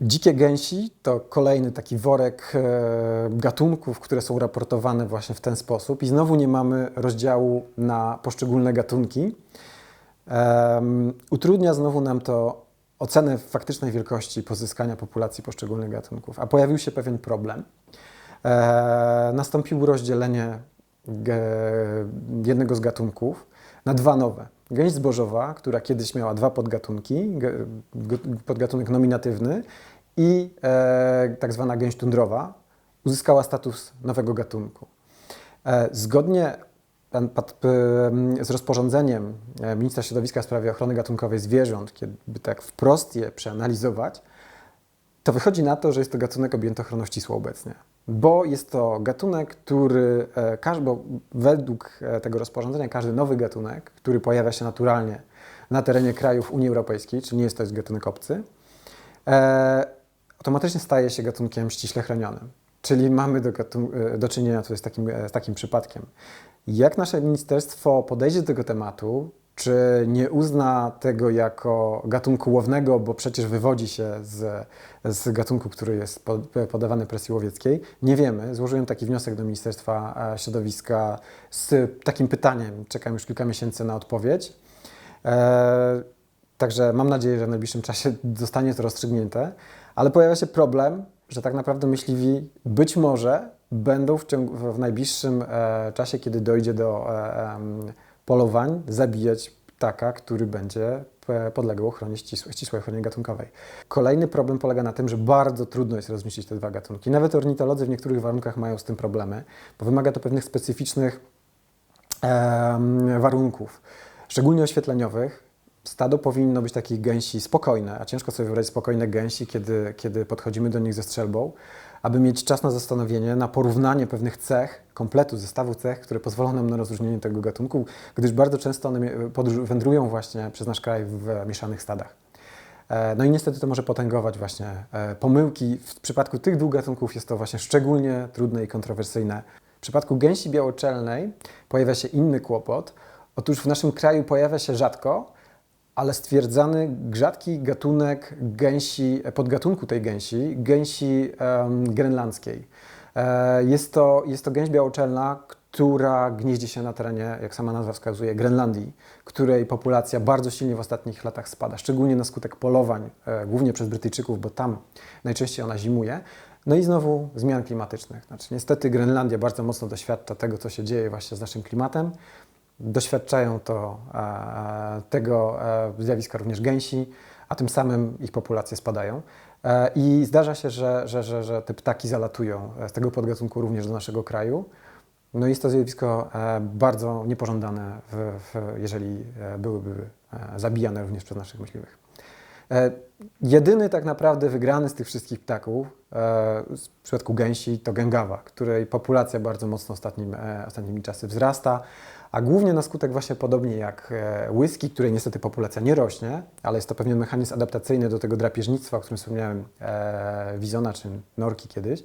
Dzikie gęsi to kolejny taki worek e, gatunków, które są raportowane właśnie w ten sposób i znowu nie mamy rozdziału na poszczególne gatunki. Em, utrudnia znowu nam to ocenę faktycznej wielkości pozyskania populacji poszczególnych gatunków, a pojawił się pewien problem. E, nastąpiło rozdzielenie ge, jednego z gatunków na dwa nowe. Gęś zbożowa, która kiedyś miała dwa podgatunki, podgatunek nominatywny i e, tak zwana gęś tundrowa, uzyskała status nowego gatunku. E, Zgodnie z rozporządzeniem e, ministra środowiska w sprawie ochrony gatunkowej zwierząt, kiedy tak wprost je przeanalizować, to wychodzi na to, że jest to gatunek objęty ochroną ścisłą obecnie. Bo jest to gatunek, który, e, bo według e, tego rozporządzenia, każdy nowy gatunek, który pojawia się naturalnie na terenie krajów Unii Europejskiej, czyli nie jest to jest gatunek obcy, e, automatycznie staje się gatunkiem ściśle chronionym. Czyli mamy do, do czynienia tutaj z takim, z takim przypadkiem. Jak nasze ministerstwo podejdzie do tego tematu, czy nie uzna tego jako gatunku łownego, bo przecież wywodzi się z, z gatunku, który jest pod, podawany presji łowieckiej, nie wiemy. Złożyłem taki wniosek do Ministerstwa e, Środowiska z takim pytaniem. Czekam już kilka miesięcy na odpowiedź. E, Także mam nadzieję, że w najbliższym czasie zostanie to rozstrzygnięte, ale pojawia się problem, że tak naprawdę myśliwi być może będą w, ciągu, w najbliższym e, czasie, kiedy dojdzie do e, polowań, zabijać ptaka, który będzie e, podlegał ochronie ścisłej, ścisłej ochronie gatunkowej. Kolejny problem polega na tym, że bardzo trudno jest rozmieścić te dwa gatunki. Nawet ornitolodzy w niektórych warunkach mają z tym problemy, bo wymaga to pewnych specyficznych em, warunków, szczególnie oświetleniowych. Stado powinno być takich gęsi spokojne, a ciężko sobie wyobrazić spokojne gęsi, kiedy, kiedy podchodzimy do nich ze strzelbą, aby mieć czas na zastanowienie, na porównanie pewnych cech, kompletu zestawu cech, które pozwolą nam na rozróżnienie tego gatunku, gdyż bardzo często one wędrują właśnie przez nasz kraj w mieszanych stadach. E, No i niestety to może potęgować właśnie e, pomyłki. W przypadku tych dwóch gatunków jest to właśnie szczególnie trudne i kontrowersyjne. W przypadku gęsi białoczelnej pojawia się inny kłopot. Otóż w naszym kraju pojawia się rzadko, ale stwierdzany rzadki gatunek gęsi, podgatunku tej gęsi, gęsi em, grenlandzkiej. E, jest, to, jest to gęś białoczelna, która gnieździ się na terenie, jak sama nazwa wskazuje, Grenlandii, której populacja bardzo silnie w ostatnich latach spada, szczególnie na skutek polowań, e, głównie przez Brytyjczyków, bo tam najczęściej ona zimuje. No i znowu zmian klimatycznych. Znaczy, niestety Grenlandia bardzo mocno doświadcza tego, co się dzieje właśnie z naszym klimatem. Doświadczają to, e, tego e, zjawiska również gęsi, a tym samym ich populacje spadają. E, I zdarza się, że, że, że, że te ptaki zalatują z tego podgatunku również do naszego kraju. No jest to zjawisko bardzo niepożądane, w, w, jeżeli byłyby zabijane również przez naszych myśliwych. E, Jedyny tak naprawdę wygrany z tych wszystkich ptaków, e, w przypadku gęsi, to gęgawa, której populacja bardzo mocno ostatnim, e, ostatnimi czasy wzrasta, a głównie na skutek właśnie podobnie jak e, łyski, której niestety populacja nie rośnie, ale jest to pewien mechanizm adaptacyjny do tego drapieżnictwa, o którym wspomniałem, e, wizona czy norki kiedyś,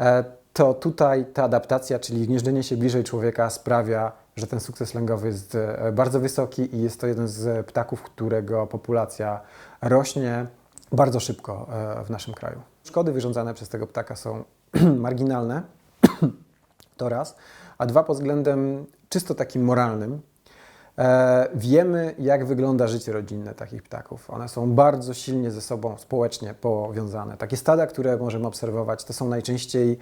e, to tutaj ta adaptacja, czyli gnieżdżenie się bliżej człowieka sprawia, że ten sukces lęgowy jest e, bardzo wysoki i jest to jeden z ptaków, którego populacja rośnie bardzo szybko e, w naszym kraju. Szkody wyrządzane przez tego ptaka są marginalne, to raz, a dwa pod względem czysto takim moralnym. E, wiemy, jak wygląda życie rodzinne takich ptaków. One są bardzo silnie ze sobą społecznie powiązane. Takie stada, które możemy obserwować, to są najczęściej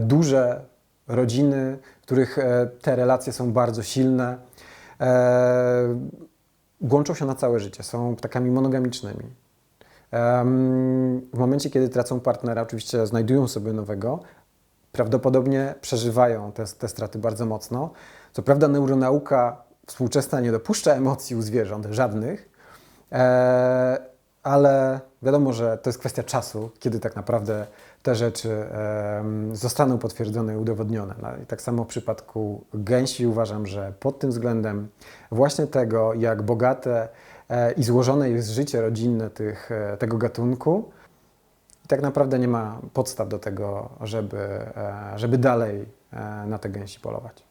duże rodziny, w których e, te relacje są bardzo silne. E, łączą się na całe życie, są ptakami monogamicznymi. W momencie, kiedy tracą partnera, oczywiście znajdują sobie nowego, prawdopodobnie przeżywają te, te straty bardzo mocno. Co prawda, neuronauka współczesna nie dopuszcza emocji u zwierząt, żadnych, e, ale wiadomo, że to jest kwestia czasu, kiedy tak naprawdę te rzeczy em, zostaną potwierdzone i udowodnione. No i tak samo w przypadku gęsi uważam, że pod tym względem właśnie tego, jak bogate e, i złożone jest życie rodzinne tych, e, tego gatunku, tak naprawdę nie ma podstaw do tego, żeby, e, żeby dalej e, na te gęsi polować.